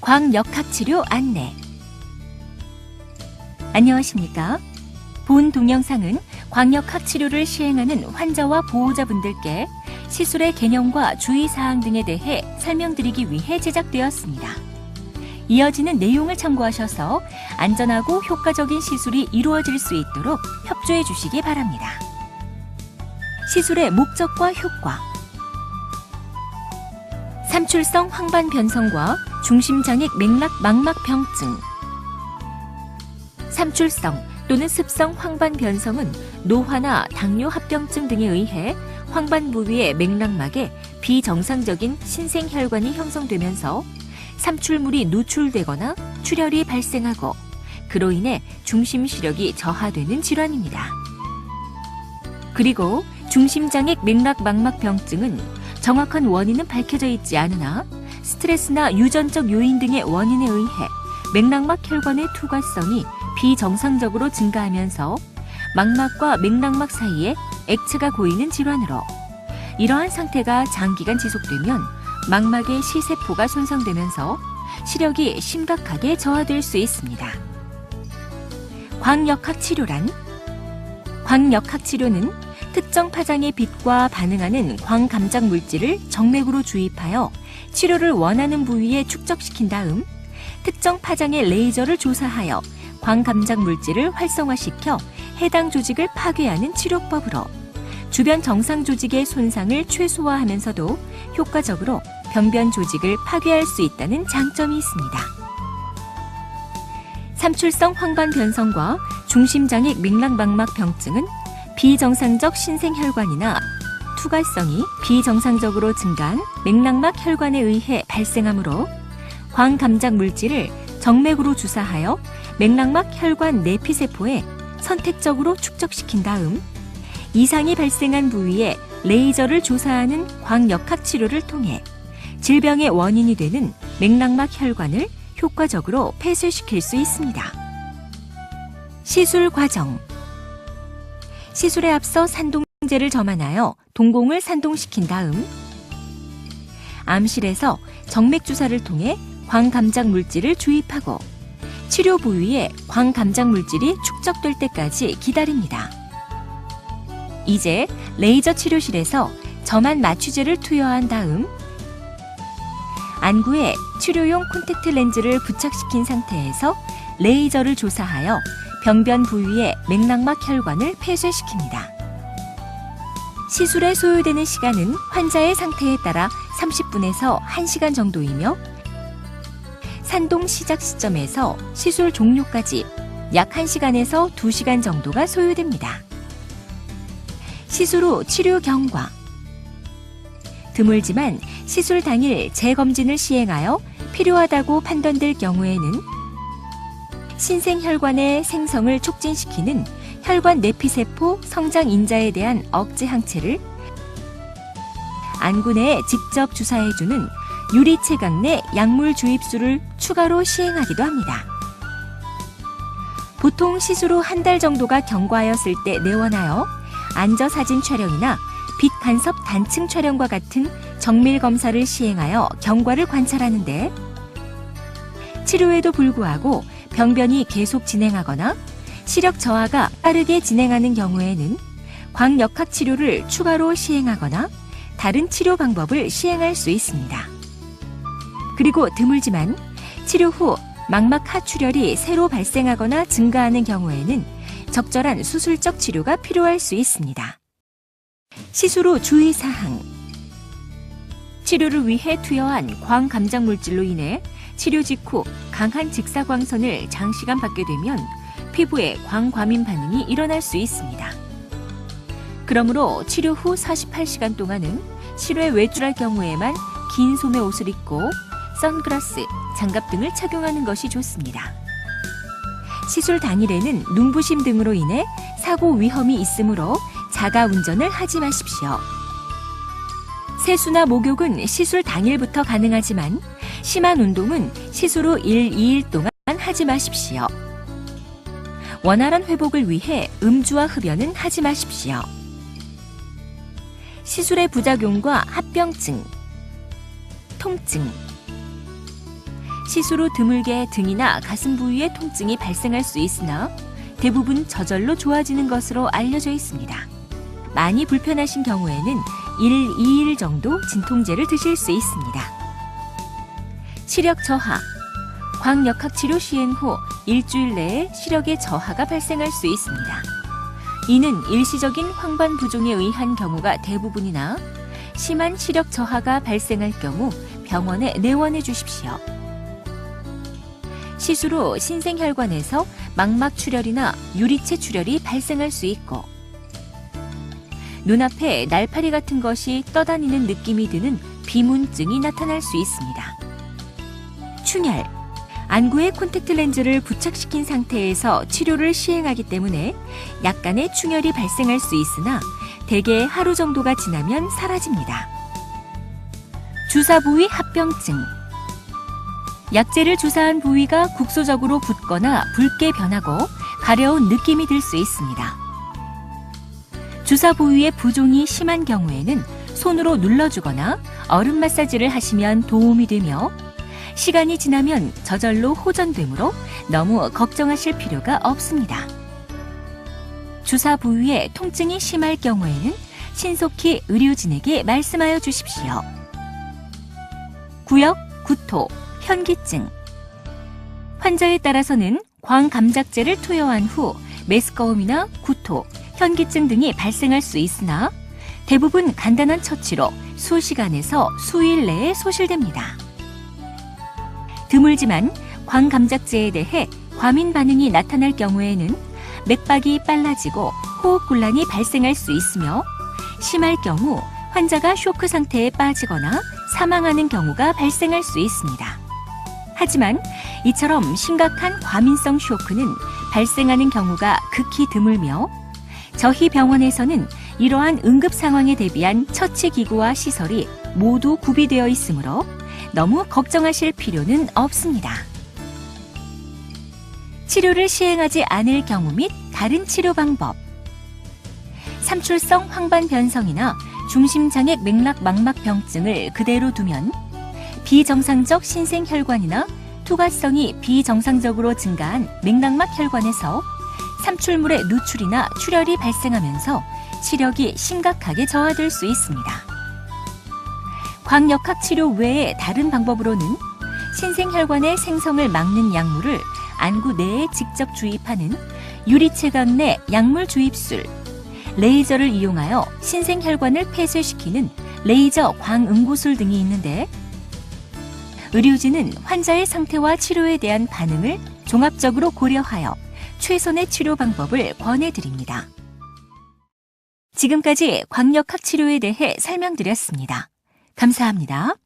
광역학치료 안내. 안녕하십니까? 본 동영상은 광역학치료를 시행하는 환자와 보호자분들께 시술의 개념과 주의사항 등에 대해 설명드리기 위해 제작되었습니다. 이어지는 내용을 참고하셔서 안전하고 효과적인 시술이 이루어질 수 있도록 협조해 주시기 바랍니다. 시술의 목적과 효과. 삼출성 황반 변성과 중심장애 맥락 망막 병증. 삼출성 또는 습성 황반 변성은 노화나 당뇨 합병증 등에 의해 황반 부위의 맥락막에 비정상적인 신생혈관이 형성되면서 삼출물이 누출되거나 출혈이 발생하고 그로 인해 중심 시력이 저하되는 질환입니다. 그리고 중심장애 맥락 망막 병증은 정확한 원인은 밝혀져 있지 않으나 스트레스나 유전적 요인 등의 원인에 의해 맥락막 혈관의 투과성이 비정상적으로 증가하면서 망막과 맥락막 사이에 액체가 고이는 질환으로 이러한 상태가 장기간 지속되면 망막의 시세포가 손상되면서 시력이 심각하게 저하될 수 있습니다. 광역학 치료란 광역학 치료는 특정 파장의 빛과 반응하는 광감작 물질을 정맥으로 주입하여 치료를 원하는 부위에 축적시킨 다음 특정 파장의 레이저를 조사하여 광감작 물질을 활성화시켜 해당 조직을 파괴하는 치료법으로 주변 정상 조직의 손상을 최소화하면서도 효과적으로 병변 조직을 파괴할 수 있다는 장점이 있습니다. 삼출성 황반 변성과 중심장애 맥락망막 병증은 비정상적 신생혈관이나 투과성이 비정상적으로 증가한 맥락막 혈관에 의해 발생하므로 광감작 물질을 정맥으로 주사하여 맥락막 혈관 내피세포에 선택적으로 축적시킨 다음 이상이 발생한 부위에 레이저를 조사하는 광역학 치료를 통해 질병의 원인이 되는 맥락막 혈관을 효과적으로 폐쇄시킬 수 있습니다. 시술 과정 시술에 앞서 산동제를 점안하여 동공을 산동시킨 다음 암실에서 정맥 주사를 통해 광감작 물질을 주입하고 치료 부위에 광감작 물질이 축적될 때까지 기다립니다. 이제 레이저 치료실에서 점안 마취제를 투여한 다음 안구에 치료용 콘택트 렌즈를 부착시킨 상태에서 레이저를 조사하여 병변 부위의 맥락막 혈관을 폐쇄시킵니다. 시술에 소요되는 시간은 환자의 상태에 따라 30분에서 1시간 정도이며 산동 시작 시점에서 시술 종료까지 약 1시간에서 2시간 정도가 소요됩니다. 시술 후 치료 경과 드물지만 시술 당일 재검진을 시행하여 필요하다고 판단될 경우에는 신생혈관의 생성을 촉진시키는 혈관 내피세포 성장 인자에 대한 억제 항체를 안구 내에 직접 주사해주는 유리체각 내 약물 주입수를 추가로 시행하기도 합니다. 보통 시술 후 한 달 정도가 경과하였을 때 내원하여 안저 사진 촬영이나 빛 간섭 단층 촬영과 같은 정밀 검사를 시행하여 경과를 관찰하는데 치료에도 불구하고 병변이 계속 진행하거나 시력 저하가 빠르게 진행하는 경우에는 광역학 치료를 추가로 시행하거나 다른 치료 방법을 시행할 수 있습니다. 그리고 드물지만 치료 후 망막 하출혈이 새로 발생하거나 증가하는 경우에는 적절한 수술적 치료가 필요할 수 있습니다. 시술 후 주의사항 치료를 위해 투여한 광감작 물질로 인해 치료 직후 강한 직사광선을 장시간 받게 되면 피부에 광과민 반응이 일어날 수 있습니다. 그러므로 치료 후 48시간 동안은 실외 외출할 경우에만 긴 소매 옷을 입고 선글라스, 장갑 등을 착용하는 것이 좋습니다. 시술 당일에는 눈부심 등으로 인해 사고 위험이 있으므로 자가 운전을 하지 마십시오. 세수나 목욕은 시술 당일부터 가능하지만 심한 운동은 시술 후 1, 2일 동안 하지 마십시오. 원활한 회복을 위해 음주와 흡연은 하지 마십시오. 시술의 부작용과 합병증, 통증, 시수로 드물게 등이나 가슴 부위에 통증이 발생할 수 있으나 대부분 저절로 좋아지는 것으로 알려져 있습니다. 많이 불편하신 경우에는 1, 2일 정도 진통제를 드실 수 있습니다. 시력 저하 광역학 치료 시행 후 일주일 내에 시력의 저하가 발생할 수 있습니다. 이는 일시적인 황반 부종에 의한 경우가 대부분이나 심한 시력 저하가 발생할 경우 병원에 내원해 주십시오. 시수로 신생혈관에서 망막 출혈이나 유리체 출혈이 발생할 수 있고 눈앞에 날파리 같은 것이 떠다니는 느낌이 드는 비문증이 나타날 수 있습니다. 충혈 안구에 콘택트 렌즈를 부착시킨 상태에서 치료를 시행하기 때문에 약간의 충혈이 발생할 수 있으나 대개 하루 정도가 지나면 사라집니다. 주사 부위 합병증 약제를 주사한 부위가 국소적으로 붓거나 붉게 변하고 가려운 느낌이 들 수 있습니다. 주사 부위의 부종이 심한 경우에는 손으로 눌러주거나 얼음 마사지를 하시면 도움이 되며 시간이 지나면 저절로 호전되므로 너무 걱정하실 필요가 없습니다. 주사 부위에 통증이 심할 경우에는 신속히 의료진에게 말씀하여 주십시오. 구역, 구토, 현기증. 환자에 따라서는 광감작제를 투여한 후 메스꺼움이나 구토, 현기증 등이 발생할 수 있으나 대부분 간단한 처치로 수시간에서 수일 내에 소실됩니다. 드물지만 광감작제에 대해 과민 반응이 나타날 경우에는 맥박이 빨라지고 호흡 곤란이 발생할 수 있으며 심할 경우 환자가 쇼크 상태에 빠지거나 사망하는 경우가 발생할 수 있습니다. 하지만 이처럼 심각한 과민성 쇼크는 발생하는 경우가 극히 드물며 저희 병원에서는 이러한 응급 상황에 대비한 처치 기구와 시설이 모두 구비되어 있으므로 너무 걱정하실 필요는 없습니다. 치료를 시행하지 않을 경우 및 다른 치료 방법. 삼출성 황반 변성이나 중심장애 맥락 망막 병증을 그대로 두면 비정상적 신생혈관이나 투과성이 비정상적으로 증가한 맥락막 혈관에서 삼출물의 누출이나 출혈이 발생하면서 시력이 심각하게 저하될 수 있습니다. 광역학 치료 외의 다른 방법으로는 신생혈관의 생성을 막는 약물을 안구 내에 직접 주입하는 유리체각 내 약물 주입술, 레이저를 이용하여 신생혈관을 폐쇄시키는 레이저 광응고술 등이 있는데 의료진은 환자의 상태와 치료에 대한 반응을 종합적으로 고려하여 최선의 치료 방법을 권해드립니다. 지금까지 광역학 치료에 대해 설명드렸습니다. 감사합니다.